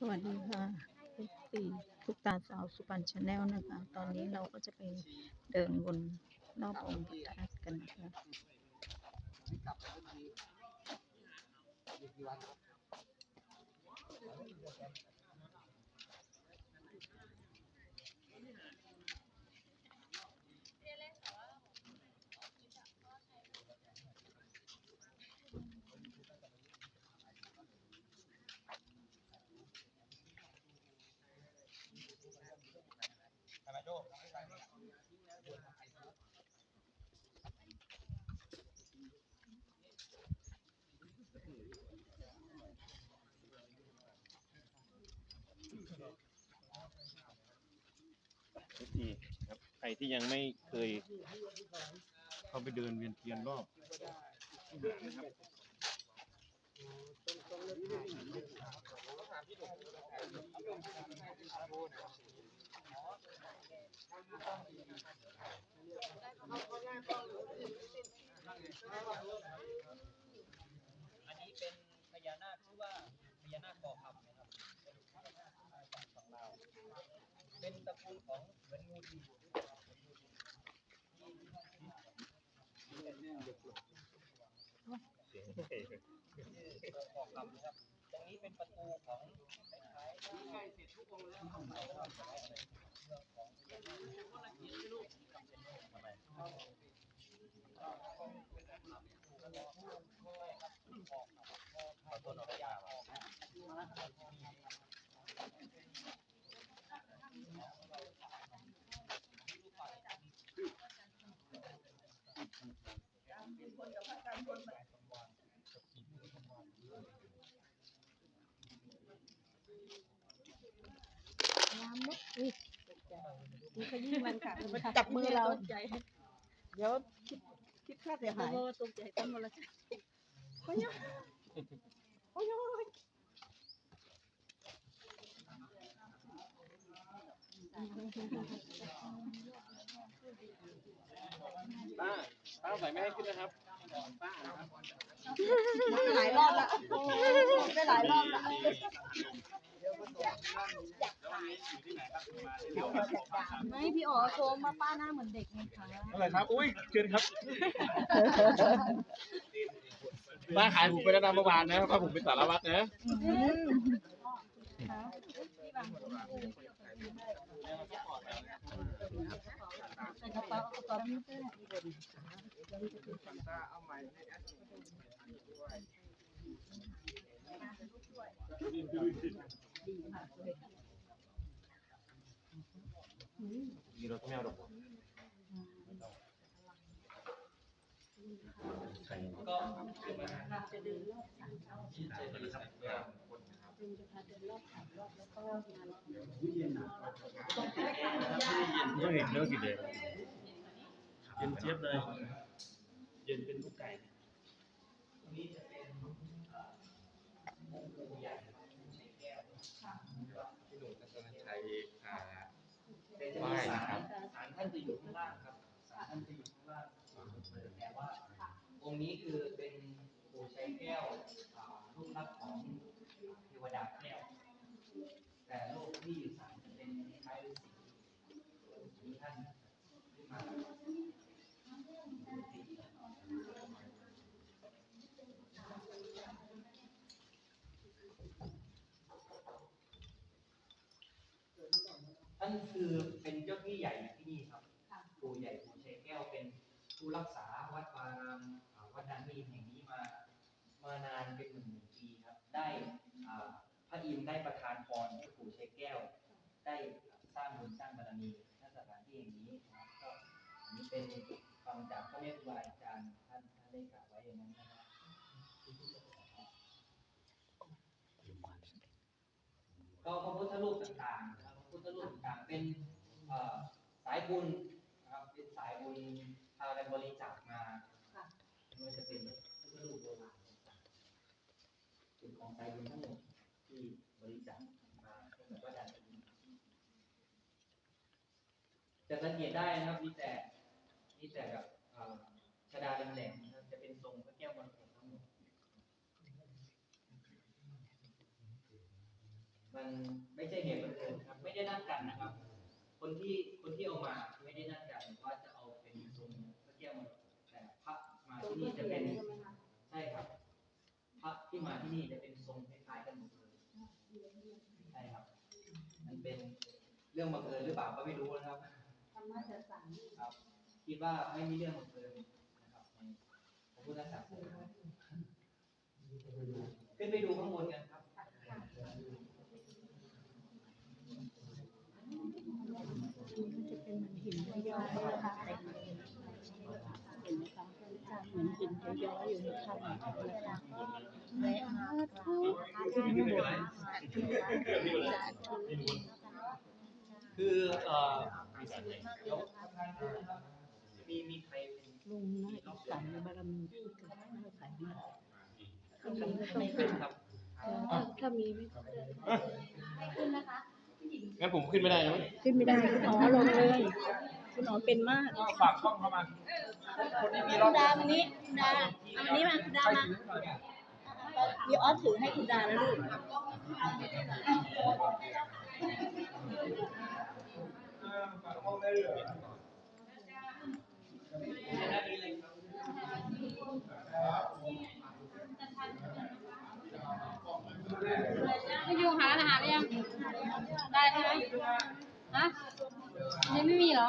สวัสดีค่ะเอฟซีทุกตาสาวสุพรรณชาแนลนะคะ ตอนนี้เราก็จะไปเดินวนรอบองค์พระธาตุกันนะคะทุ รับใครที่ยังไม่เคย เข้าไปเดินเวียนเทียนรอบวิหารนะครับอันนี้เป็นพญานาคชื่อว่าพญานาคก่อคำนะครับ เป็นฝั่งลาวเป็นตระกูลของเหมือนงูดีก่อคำนะครับ ตรงนี้เป็นประตูของคล้ายๆใกล้เสร็จทุกองค์แล้วเข้าไปแล้วก็ได้อะไรเรื่องของพญานาคคนละทีลูกอะไรเอาต้นเอาไป ยาวออกมีขยี้มันค่ะจับมือเราเดี๋ยวคิดคิดค่าเสียหายโอ้ตกใจตั้งหมดแล้วจ้ะโอ้ยโอ้ยโอ้ยป้าป้าใส่ไม่ให้ขึ้นนะครับป้านะครับหลายรอบแล้วไปหลายรอบแล้ วไม่พี่อ๋อโทรมาป้าหน้าเหมือนเด็กไงคะอะไรครับ อุ้ยเชิญครับป้าขายผมไปแล้วนะเมื่อวานนะป้าผมเป็นสารวัตรนะใส่กระเป๋า กระเป๋าพี่เสื้อมีรถแมวดอกก็เราจะเดินรอบสามรอบเราจะพาเดินรอบสามรอบแล้วก็งานต้องเห็นเนื้อกี่เดือนเย็นเจี๊ยบเลย เย็นเป็นลูกไก่ เป็นศาลศาลท่านจะอยู่ข้างล่างครับศาลท่านจะอยู่ข้างล่างแต่ว่าองค์นี้คือเป็นปู่ชัยแก้วอ่ารูปลักษณ์ของเทวดาแก้ว แต่รูปที่อยู่ศาลจะเป็นคล้ายฤาษีมีท่านขึ้นมา ท่านคือเป็นเจ้าที่ใหญ่ที่นี่ครับปู่ใหญ่ปู่ชัยแก้วเป็นผู้รักษาวัดวารามอ่าวัดนามีแห่งนี้มามานานเป็นหมื่นหมื่นปีครับ ได้อ่าพระอินทร์ได้ประทานพรให้ปู่ชัยแก้ว ได้สร้างบุญสร้างบารมีณสถานที่แห่งนี้นะครับก็อันนี้เป็นฟังจากพระเมตตาอาจารย์ท่านท่านได้กล่าวไว้อย่างนั้นนะครับก็พระพุทธรูปต่างๆ ต่างๆ เป็นเอ่อสายบุญนะครับ เป็นสายบุญพากันบริจาคมาไม่ว่าจะเป็นพระพุทธรูปโบราณต่างๆเป็นของสายบุญทั้งหมดที่บริจาคมาให้กับวัดดานนี้จะสังเกตได้นะครับมีแต่มีแต่แบบเอ่อชดาแหลมๆนะครับจะเป็นทรงพระแก้วมรกตทั้งหมด มันไม่ใช่เหตุบังเอิญครับ ไม่ได้นัดกันนะครับ คนที่คนที่เอามาไม่ได้นัดกันว่าจะเอาเป็นทรงพระแก้วมรกตแต่พระมาที่นี่จะเป็นใช่ครับพระที่มาที่นี่จะเป็นทรงคล้ายๆกันหมดเลยใช่ครับ มันเป็นเรื่องบังเอิญหรือเปล่าก็ไม่รู้นะครับครับคิดว่าไม่มีเรื่องบังเอิญนะครับในพระพุทธศาสนาขึ้นไปดูข้างบนกันครับ คือเอ่อมีมีใครลุงน่าอิสานบารมีที่เกิดน่าขายมากถ้ามีไม่ต้องขึ้นครับถ้ามีไม่งั้นผมขึ้นไม่ได้ใช่ไหมขึ้นไม่ได้คุณอ๋อลงเลย คุณอ๋อเป็นมากฝากช่องเข้ามาคนที่มีรคุอบณดามานี้คุณดาเอามานี้มาคุณดามาเดี๋ยวออสถือให้คุณดานะลูกพี่ยูหาร้านอาหารหรือยัง ได้ใช่ไหมฮะอันนี้ไม่มีเหรอ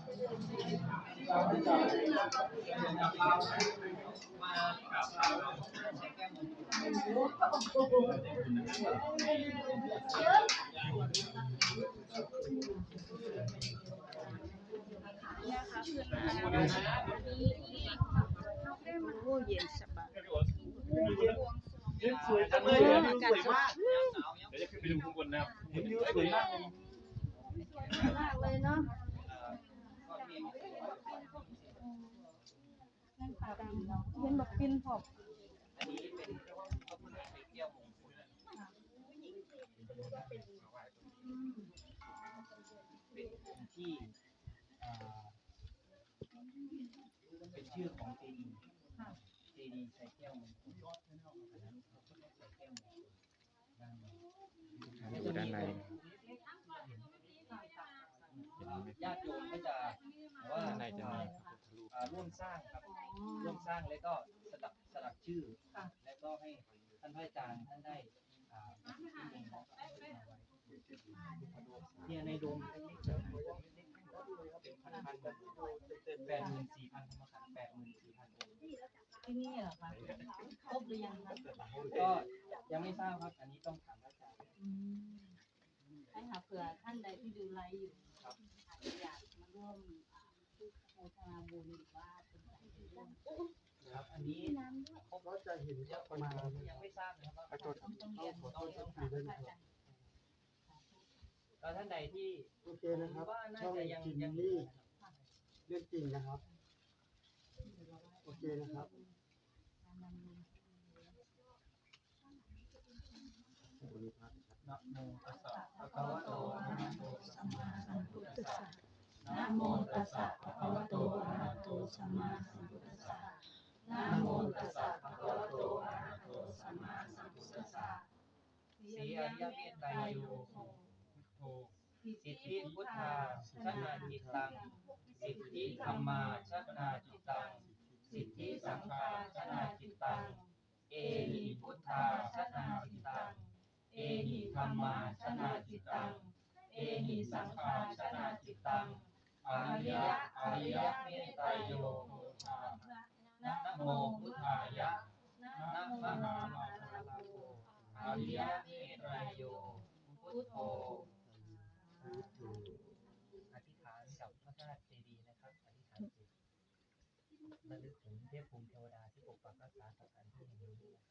โอ้เย็นสบายสวยจังเลยอากาศสดชื่นเดี๋ยวจะขึ้นไปดูข้างบนนะครับเห็นวิวสวยมากเลยมากเลยเนาะ เห็นแบบกินพอบอันนี้เป็นพระพุทธเจ้ามงคลเป็นองค์ที่อ่าเป็นชื่อของเจดีย์เจดีย์ใส่แก้วมงคลอันนั้นพระพุทธใส่แก้วมงคลด้านในอยู่ด้านในญาติโยมก็จะว่าด้านในจะมี อ่าร่วมสร้างครับ ร่วมสร้างแล้วก็สลักสลักชื่อแล้วก็ให้ท่านพระอาจารย์ท่านได้อ่าเนี่ยในโดมเล็กๆเป็นพันพันๆแปดหมื่นสี่พันธรรมขันธ์แปดหมื่นสี่พันองค์ที่นี่เหรอคะครบหรือยังคะก็ยังไม่ทราบครับอันนี้ต้องถามพระอาจารย์ให้ค่ะเผื่อท่านใดที่ดูไลฟ์อยู่ครับอาจจะอยากมาร่วม โมทนาบุญหรือว่าเป็นการร่วมครับ อันนี้ครบเราจะเห็นว่าประมาณยังไม่ทราบนะครับว่าขอโทษต้องต้องเรียนขอโทต้องษเรียนทีถามได้พระไหมอาครับจารย์แล้วท่านใดที่โอเคนะครับว่าน่าช่องจะยังจินยังนี่เรื่องจริงนะครับ โอเคนะครับนะโมตัสสะภะคะวะโตอะระหะโตสัมมาสัมพุทธัสสะนะโมตัสสะภะคะวะโตอะระหะโต สัมมาสัมพุทธัสสะนะโมตัสสะภะคะวะโตอะระหะโตสัมมาสัมพุทธัสสะสีอริยเมตไตรโยโหสิทธิพุทธาชนะจิตตัง สิทธิธรรมาชนะจิตตัง สิทธิสังฆาชนะจิตตัง เอหิพุทธาชนะจิตตัง เอหิธรรมาชนะจิตตัง เอหิสังฆาชนะจิตตัง อริยะอริยเมตไตรโยโหทานะโมพุทธายะนะมหามานาโภอริยเมตไตรโยพุทโธอธิษฐานกับพระธาตุเจดีย์นะครับอธิษฐานจิตระลึกถึงเทพภูมิเทวดาที่ปกปักรักษาสถานที่แห่งนี้นะครับ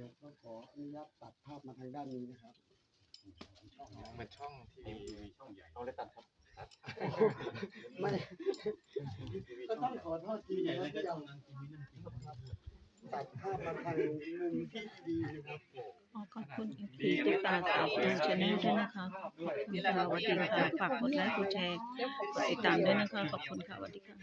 ดี๋ยวก็ขออนุญาตตัดภาพมาทางด้านนี้นะครับมันช่องที่ช่องใหญ่เอาเลยตัดครับไม่ก็ต้องขอโทษทีนะครับที่เราตัดภาพมาทางมุมที่ดีนะครับขอขอบคุณที่ติดตามข่าวทางชาแนลด้วยนะคะขอบคุณค่ะสวัสดีค่ะฝากกดไลค์กดแชร์กดติดตามด้วยนะคะขอบคุณค่ะสวัสดีค่ะ